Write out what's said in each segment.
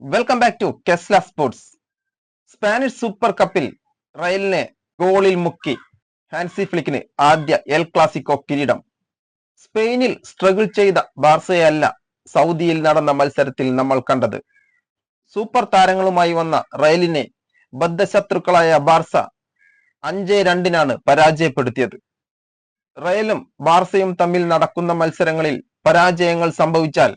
Welcome back to കെസ്ല sports Spanish super കപ്പിൽ റയലിനെ ഗോളിൽ മുക്കി. ഹാൻസി ഫ്ലിക്കിന് ആദ്യ എൽ ക്ലാസിക്കോ കിരീടം. സ്പെയിനിൽ സ്ട്രഗിൾ ചെയ്ത ബാർസയല്ല സൗദിയിൽ നടന്ന മത്സരത്തിൽ നമ്മൾ കണ്ടത്. സൂപ്പർ താരങ്ങളുമായി വന്ന റയലിനെ ബദ്ധശത്രുക്കളായ ബാർസ അഞ്ച് രണ്ടിനാണ് പരാജയപ്പെടുത്തിയത്. റയലും ബാർസയും തമ്മിൽ നടക്കുന്ന മത്സരങ്ങളിൽ പരാജയങ്ങൾ സംഭവിച്ചാൽ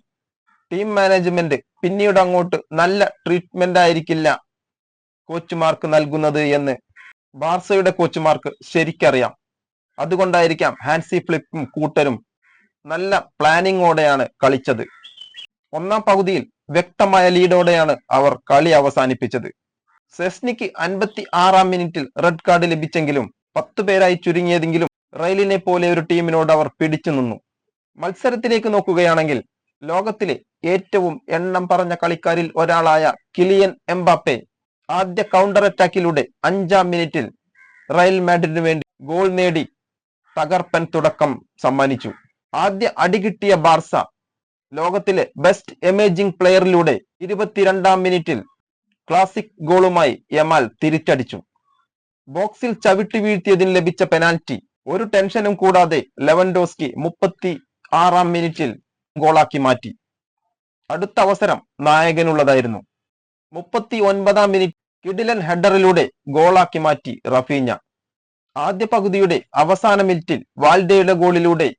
ടീം മാനേജ്മെന്റ് പിന്നീട് അങ്ങോട്ട് നല്ല ട്രീറ്റ്മെന്റ് ആയിരിക്കില്ല കോച്ചുമാർക്ക് നൽകുന്നത് എന്ന് ബാർസയുടെ കോച്ചുമാർക്ക് ശരിക്കറിയാം. അതുകൊണ്ടായിരിക്കാം ഹാൻസി ഫ്ലിപ്പും കൂട്ടരും നല്ല പ്ലാനിങ്ങോടെയാണ് കളിച്ചത്. ഒന്നാം പകുതിയിൽ വ്യക്തമായ ലീഡോടെയാണ് അവർ കളി അവസാനിപ്പിച്ചത്. സെസ്നിക്ക് അൻപത്തി ആറാം മിനിറ്റിൽ റെഡ് കാർഡ് ലഭിച്ചെങ്കിലും പത്ത് പേരായി ചുരുങ്ങിയതെങ്കിലും റെയിലിനെ പോലെ ഒരു ടീമിനോട് അവർ പിടിച്ചു നിന്നു മത്സരത്തിലേക്ക് നോക്കുകയാണെങ്കിൽ ലോകത്തിലെ ഏറ്റവും എണ്ണം പറഞ്ഞ കളിക്കാരിൽ ഒരാളായ കിലിയൻ എംബാപ്പെ ആദ്യ കൗണ്ടർ അറ്റാക്കിലൂടെ അഞ്ചാം മിനിറ്റിൽ റയൽ മാഡ്രിഡിന് വേണ്ടി ഗോൾ നേടി തകർപ്പൻ തുടക്കം സമ്മാനിച്ചു. ആദ്യ അടി കിട്ടിയ ബാർസ ലോകത്തിലെ ബെസ്റ്റ് എമേജിംഗ് പ്ലെയറിലൂടെ ഇരുപത്തിരണ്ടാം മിനിറ്റിൽ ക്ലാസിക് ഗോളുമായി യമാൽ തിരിച്ചടിച്ചു. ബോക്സിൽ ചവിട്ടി വീഴ്ത്തിയതിന് ലഭിച്ച പെനാൽറ്റി ഒരു ടെൻഷനും കൂടാതെ ലെവൻഡോസ്കി മുപ്പത്തി ആറാം മിനിറ്റിൽ ഗോളാക്കി മാറ്റി. അടുത്ത അവസരം നായകനുള്ളതായിരുന്നു. മുപ്പത്തി ഒൻപതാം മിനിറ്റ് കിഡിലൻ ഹെഡറിലൂടെ ഗോളാക്കി മാറ്റി റഫീഞ്ഞ. ആദ്യ പകുതിയുടെ അവസാന മിനിറ്റിൽ വാൽഡയുടെ ഗോളിലൂടെ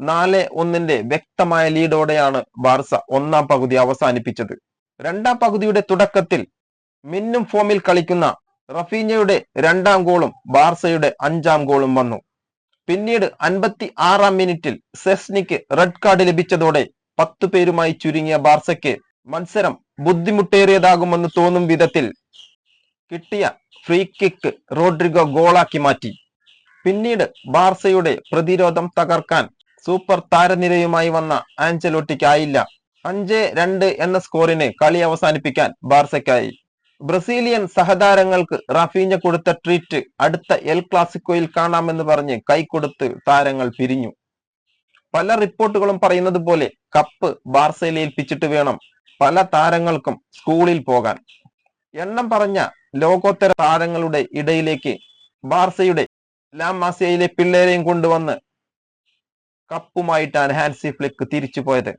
നാല് ഒന്നിന്റെ വ്യക്തമായ ലീഡോടെയാണ് ബാർസ ഒന്നാം പകുതി അവസാനിപ്പിച്ചത്. രണ്ടാം പകുതിയുടെ തുടക്കത്തിൽ മിന്നും ഫോമിൽ കളിക്കുന്ന റഫീഞ്ഞയുടെ രണ്ടാം ഗോളും ബാർസയുടെ അഞ്ചാം ഗോളും വന്നു. പിന്നീട് അൻപത്തി ആറാം മിനിറ്റിൽ സെസ്നിക്ക് റെഡ് കാർഡ് ലഭിച്ചതോടെ പത്തു പേരുമായി ചുരുങ്ങിയ ബാർസയ്ക്ക് മത്സരം ബുദ്ധിമുട്ടേറിയതാകുമെന്ന് തോന്നും വിധത്തിൽ കിട്ടിയ ഫ്രീ കിക്ക് റോഡ്രിഗോ ഗോളാക്കി മാറ്റി. പിന്നീട് ബാർസയുടെ പ്രതിരോധം തകർക്കാൻ സൂപ്പർ താരനിരയുമായി വന്ന ആഞ്ചലോട്ടിക്കായില്ല അഞ്ച് രണ്ട് എന്ന സ്കോറിന് കളി അവസാനിപ്പിക്കാൻ ബാർസയ്ക്കായി. ബ്രസീലിയൻ സഹതാരങ്ങൾക്ക് റഫീഞ്ഞ കൊടുത്ത ട്രീറ്റ് അടുത്ത എൽ ക്ലാസിക്കോയിൽ കാണാമെന്ന് പറഞ്ഞ് കൈകൊടുത്ത് താരങ്ങൾ പിരിഞ്ഞു. പല റിപ്പോർട്ടുകളും പറയുന്നത് പോലെ കപ്പ് ബാർസയിൽ ഏൽപ്പിച്ചിട്ട് വേണം പല താരങ്ങൾക്കും സ്കൂളിൽ പോകാൻ. എണ്ണം പറഞ്ഞ ലോകോത്തര താരങ്ങളുടെ ഇടയിലേക്ക് ബാർസയുടെ ലാമാസിയയിലെ പിള്ളേരെയും കൊണ്ടുവന്ന് കപ്പുമായിട്ടാണ് ഹാൻസി ഫ്ലിക്ക് തിരിച്ചു പോയത്.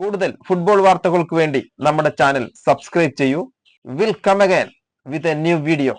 കൂടുതൽ ഫുട്ബോൾ വാർത്തകൾക്ക് വേണ്ടി നമ്മുടെ ചാനൽ സബ്സ്ക്രൈബ് ചെയ്യൂ. will come again with a new video.